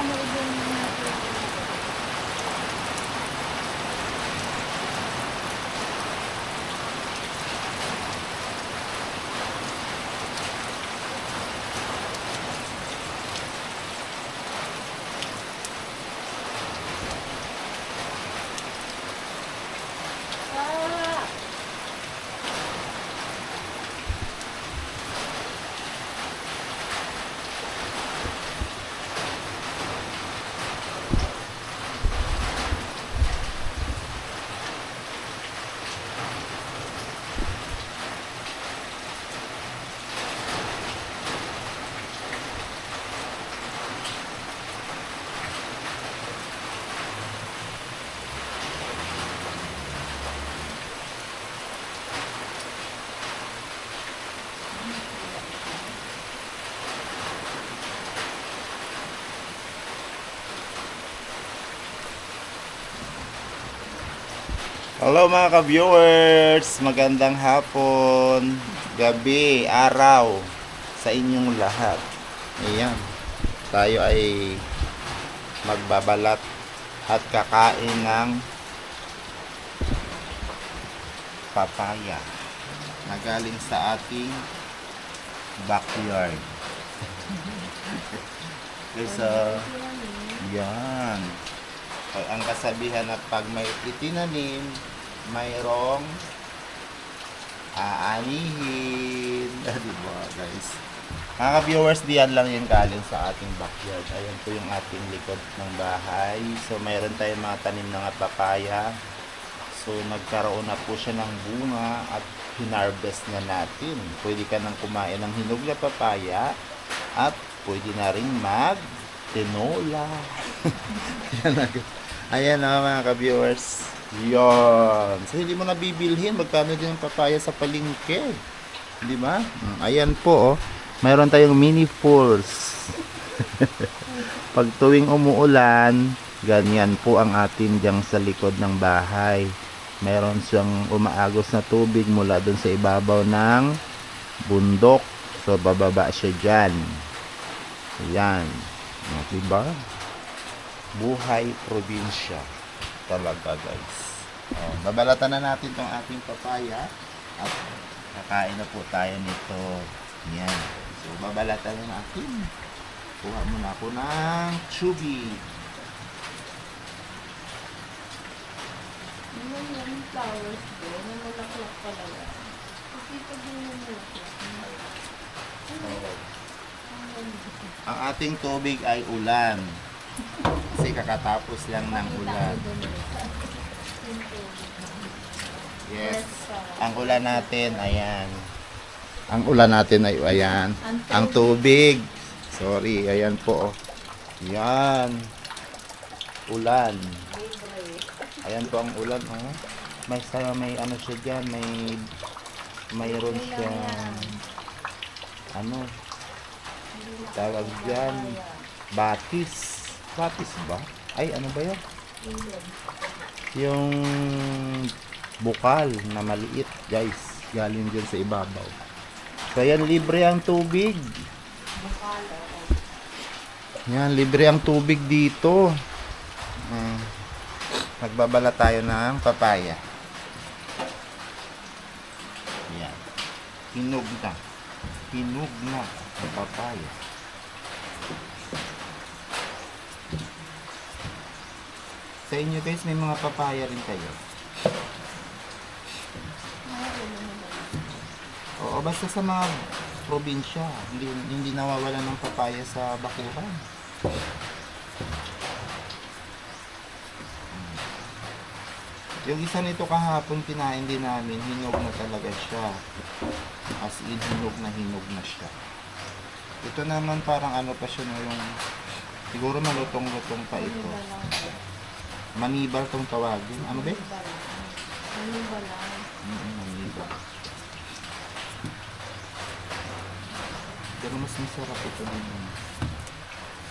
napanood yung mga Ah! Hello mga ka-viewers! Magandang hapon, gabi, araw sa inyong lahat. Ayan, tayo ay magbabalat at kakain ng papaya na galing sa ating backyard. so, yan. Pag ang kasabihan na pag may itinanim, mayroong aanihin. Di ba, guys? Mga ka-viewers, diyan lang yung galing sa ating backyard. Ayan po yung ating likod ng bahay. So, mayroon tayong mga tanim ng papaya. So, nagkaroon na po siya ng bunga at hinarvest na natin. Pwede ka nang kumain ng hinog na papaya at pwede na rin mag tinola. Ayan na mga ka-viewers. Yon. So, hindi mo na bibilhin. Magkano din ang papaya sa palengke? Di ba? Mm, Ayan po, oh. Mayroon tayong mini falls. Pag tuwing umuulan, ganyan po ang atin diyang sa likod ng bahay. Meron siyang umaagos na tubig mula dun sa ibabaw ng bundok. So, bababa siya dyan. Ayan. O, Diba? Buhay probinsya. Talaga, guys. O, babalatan na natin tong ating papaya. At kakain na po tayo nito. Yan. So, babalatan na natin. Kuha muna ako ng chubby. Yung yung flowers ko, may malaklak talaga. Kasi pag yung malaklak, ang ating tubig ay ulan. Kasi kakatapos lang ng ulan. Yes. Ang ulan natin, ayan. Ang ulan natin ay ayan. Ang tubig. Sorry, ayan po. oh. Yan. Ulan. Ayan po ang ulan. Oh. May sa may ano siya diyan, may mayroon siya ano tawag diyan batis. Batis ba? Ay, ano ba 'yan? Yung bukal na maliit, guys. Galing dyan sa ibabaw. So, yan, libre ang tubig. Yan, libre ang tubig dito. Mm. Magbabala tayo ng papaya. Yan. Hinog na. Hinog na ang papaya. Sa inyo guys, may mga papaya rin kayo. Oo, basta sa mga probinsya, hindi, hindi nawawala ng papaya sa bakuran. Yung isa nito kahapon kinain din namin, hinog na talaga siya. As in, hinog na hinog na siya. Ito naman parang ano pa siya no, yung siguro malutong-lutong pa ito. Manibal tong tawagin. Ano ba? Ano ba lang? Mm, manibal. Pero mas masarap ito din.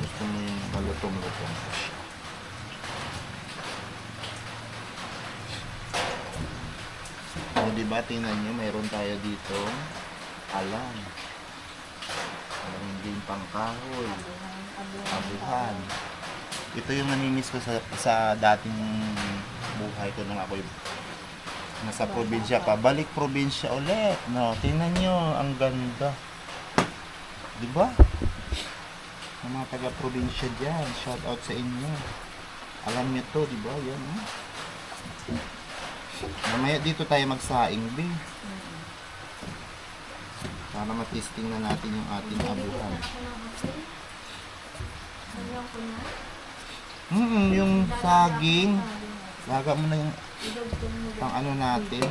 Gusto mo yung malutong-lutong pa siya. O, diba, tingnan nyo, mayroon tayo dito alam. Mayroon din pang kahoy, Abuhan. abuhan. Ito yung namimiss ko sa, sa dating buhay ko nung ako yung nasa probinsya pa. Balik probinsya ulit. No, tingnan nyo, ang ganda. Di ba? Ang mga taga-probinsya dyan, shout out sa inyo. Alam nyo to, di ba? Yan, oh. Mamaya dito tayo magsaing, be. Para matisting na natin yung ating abuhan. Na. Mm, yung saging. Laga mo na yung pang ano natin.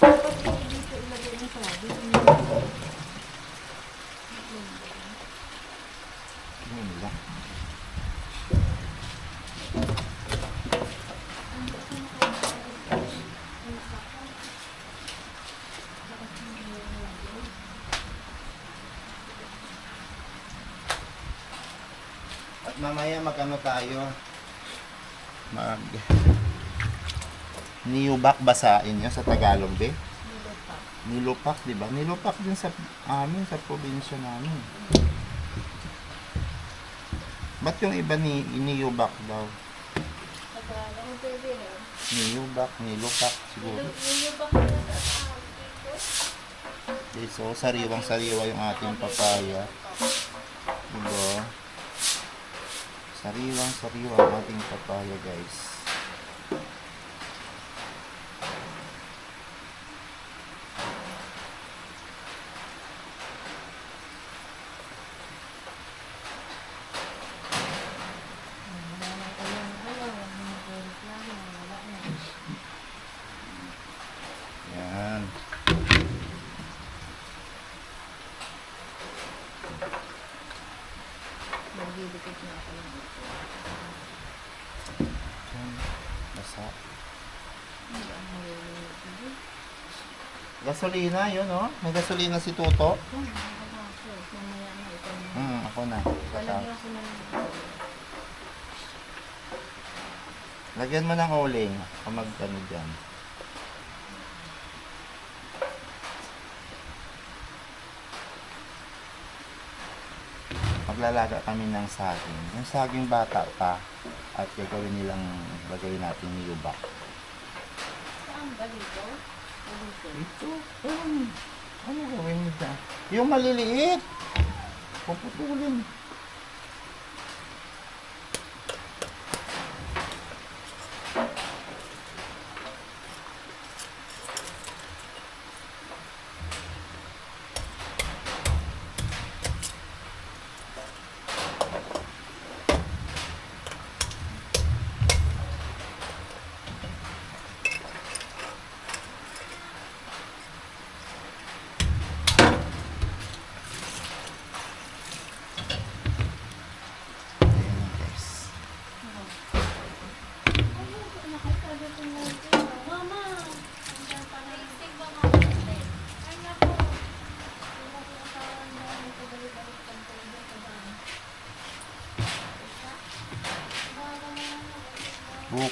Dapat dito ilagay mo sa lagi. Yun lang. At mamaya mag-ano tayo? Mag... Niyubak basain nyo sa Tagalog, be? Nilupak, di ba? Nilupak din sa amin, sa probinsya namin. Ba't yung iba ni iniyubak daw? Tagalog. Pwede rin. Niyubak, nilupak siguro. Nilubak ko na sa. Okay, so sariwang sariwa yung ating papaya. Diba? Sariwang sariwa ang ating papaya guys. Wala na alam. Ayaw. Mga reklamo. Wala na. Yan. Magdidikit na ako lang. Yan. Basa. Hindi ang maliliit. Hindi. Gasolina yun oh. May gasolina si Tuto. Hmm, ako na. Lagyan mo ng uling. Ako mag ano dyan. Maglalaga kami ng saging. Yung saging bata pa at gagawin nilang gagawin natin niyubak. Saan ba dito? Ito. Um, ano gawin dyan? Yung maliliit. Puputulin. Ayan guys. Mama!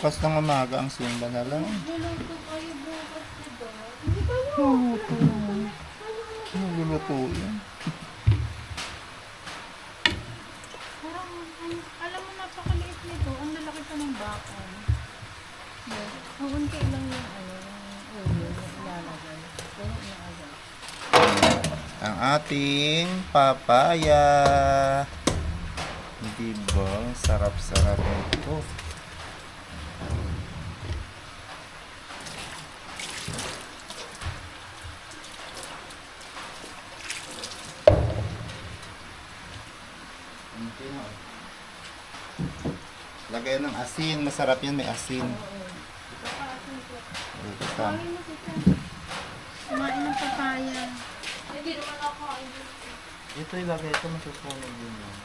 Bukas ng umaga ang simba na lang. Luluto kayo bukas, diba? Hindi kayo. Luluto. Ano lulutuin? Parang, alam mo, napakaliit nito. Ang lalaki pa ng bakal. Yes. Ang unti lang yung ano, yung ulo na ilalagay. Na agad. Ang ating papaya. Di ba? Ang Sarap-sarap nito. Konti na, oh. Lagay ng asin. Masarap yan. May asin. Dito sa- Kumain mo ng papaya. Hindi naman ako. Ito ilagay. Ito masusunog din yan.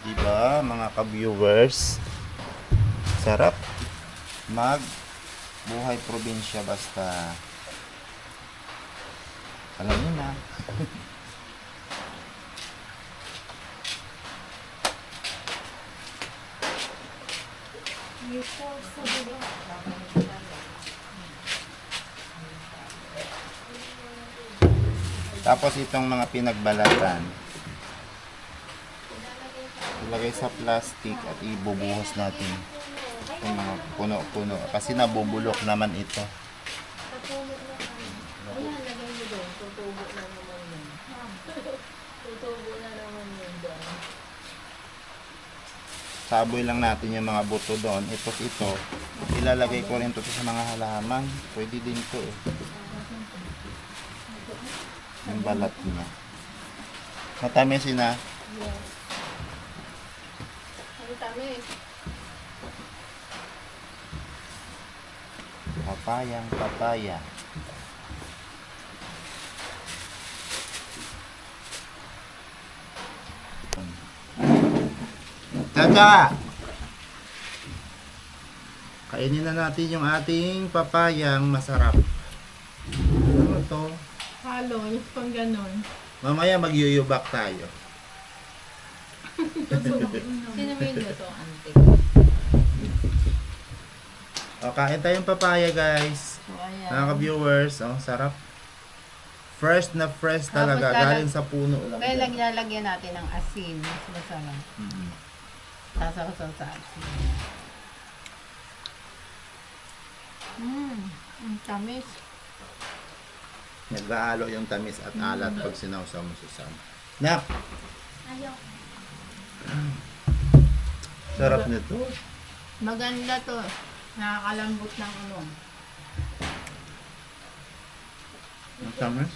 Diba, mga ka-viewers? Sarap mag buhay probinsya basta alam niyo Tapos itong mga pinagbalatan, ilagay sa plastic at ibubuhos natin itong mga puno-puno kasi nabubulok naman ito. Saboy lang natin yung mga buto doon. Ito, ito. Ilalagay ko rin ito sa mga halaman. Pwede din ito eh. Yung balat niya. Matamis na. Yes. Ang tamis. Papayang papaya. Tata! Kainin na natin yung ating papayang masarap. Ano to? Halo, yung pang ganon. Mamaya magyuyubak tayo. Sino mo yun ito, ante? O, kain tayong papaya guys. Ayan. Mga ka-viewers, oh, sarap. Fresh na fresh talaga. Tapos lalag- Galing sa puno lang. Kaya yan. lang lalagyan natin ng asin. Mas masarap. Mm. Sasaw-saw sa asin. Mmm, ang tamis. Nag-aalo yung tamis at alat pag sinawsaw mo sa sam. Nak! Ayaw. Sarap nito. Maganda to. Nakakalambot ng ano. Ang tamis.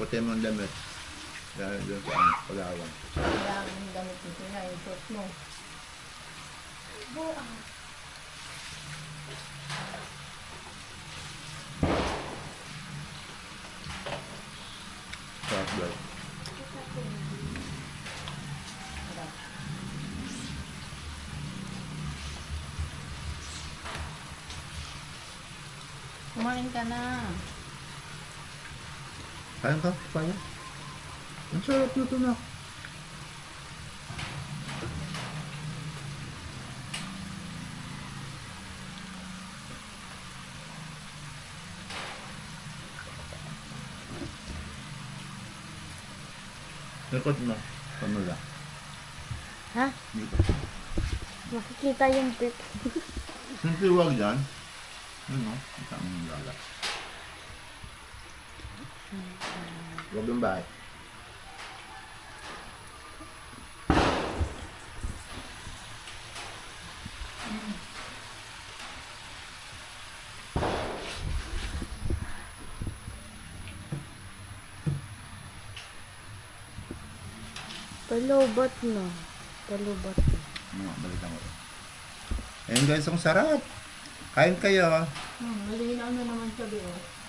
Puti mong damit. Dahil doon sa ang Palawan. Kaya ang gamit mo sila, yung suot mo. Sarap daw. Kumain ka na. Kain ka, papaya. Ang sarap nito na. Likod mo. Pamula. Ha? Dito. Makikita yung brick. Siyempre huwag dyan. Ano? Ito ang lala. Huwag yung bahay. Palubot no. Palubot no. Ano, balikan ko. Ayun guys, ang sarap. Kain kayo. Hmm, malinaw na naman sabi oh.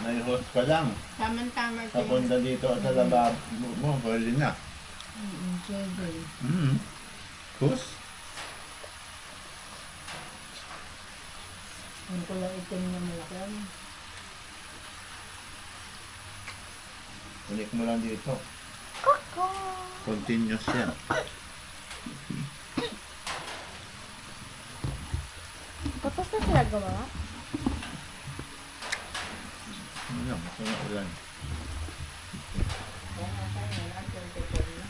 May-host ka lang. Tama-tama bunda dito at sa lababo mo, pwede na. Mm, pwede. Mm. Kus? Ang kulay itim na malaki. ano? Unik mo lang dito. Koko! Continuous yan. Tapos na sila gawa? Ano ulan. Yan tutuloy na.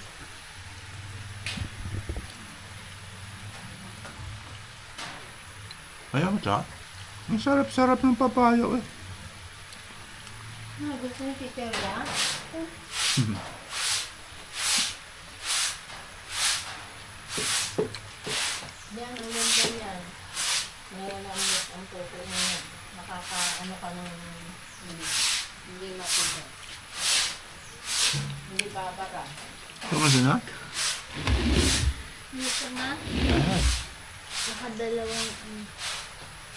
Ayaw mo siya? Ang sarap-sarap ng papayo eh. Ah, gusto ni Teacher ya? Yan, ulan ba yan? Ngayon ang ang puso niya. Nakaka, ano ka ng hindi, hindi matigas. Hindi babara. Kasi na? Dito na. Ah. Nakadalawang... um,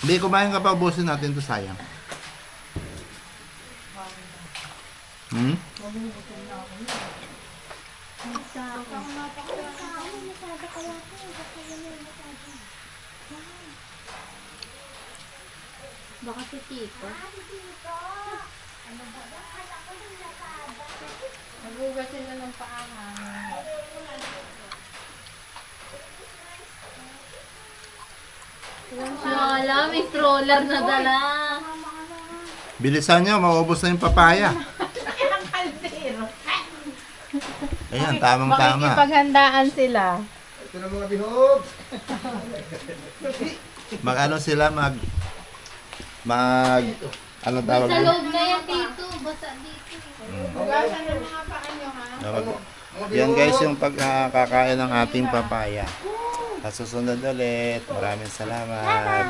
Hindi, kumain ka pa, ubusin natin to sayang. Hmm? Huwag mo gusto na ako niya. Masyado. Masyado kaya ito. Masyado. Baka si Tito. Nagugas sila ng paangan. Wala, may stroller na dala. Bilisan nyo, maubos na yung papaya. Ang kaldero. Ayan, tamang-tama. Makikipaghandaan sila. Ito na mga bihog. Mag ano sila, mag... Mag... Ano tawag Sa loob na yan, Tito. Basa dito. Hugasan ng mga paa nyo, ha? Yan guys yung pagkakain ng ating papaya. Sa susunod ulit. Maraming salamat.